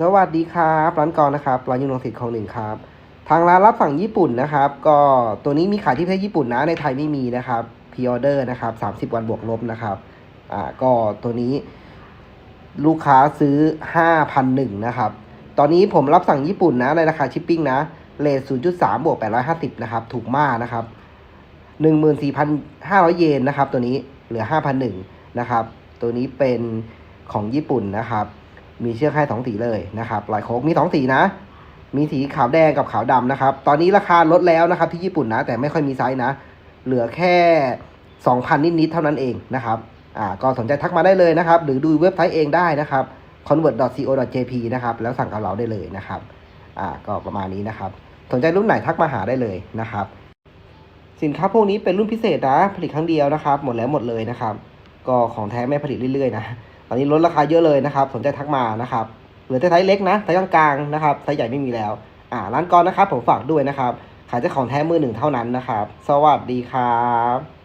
สวัสดีครับร้านกรนะครับร้านยูนงสิทธิ์ของหนึ่งครับ ทางร้านรับฝั่งญี่ปุ่นนะครับ ก็ตัวนี้มีขายที่ประเทศญี่ปุ่นนะในไทยไม่มีนะครับพิออเดอร์นะครับ30วันบวกลบนะครับอ่าก็ตัวนี้ลูกค้าซื้อ5,001นะครับ ตอนนี้ผมรับสั่งญี่ปุ่นนะในราคาชิปปิ้งนะเลท0.3บวก850นะครับถูกมากนะครับ14,500เยนนะครับ ตัวนี้เหลือ5,001นะครับ ตัวนี้เป็นของญี่ปุ่นนะครับ มีเชือกให้สองสีเลยนะครับลายโคกมีสองสีนะ มีสีขาวแดงกับขาวดำนะครับ ตอนนี้ราคาลดแล้วนะครับ ที่ญี่ปุ่นนะ แต่ไม่ค่อยมีไซส์นะ เหลือแค่2,000นิดๆเท่านั้นเองนะครับอ่าก็สนใจทักมาได้เลยนะครับ หรือดูเว็บไซต์เองได้นะครับ convert.co.jp นะครับ แล้วสั่งกับเราได้เลยนะครับอ่าก็ประมาณนี้นะครับ สนใจรุ่นไหนทักมาหาได้เลยนะครับ สินค้าพวกนี้เป็นรุ่นพิเศษนะ ผลิตครั้งเดียวนะครับ หมดแล้วหมดเลยนะครับ ก็ของแท้ไม่ผลิตเรื่อยๆนะ ตอนนี้ลดราคาเยอะเลยนะครับ สนใจทักมานะครับเหลือแต่ไซส์เล็กนะไซส์กลางๆนะครับไซส์ใหญ่ไม่มีแล้ว อ่าร้านกรนะครับผมฝากด้วยนะครับ ขายแต่ของแท้มือหนึ่งเท่านั้นนะครับ สวัสดีครับ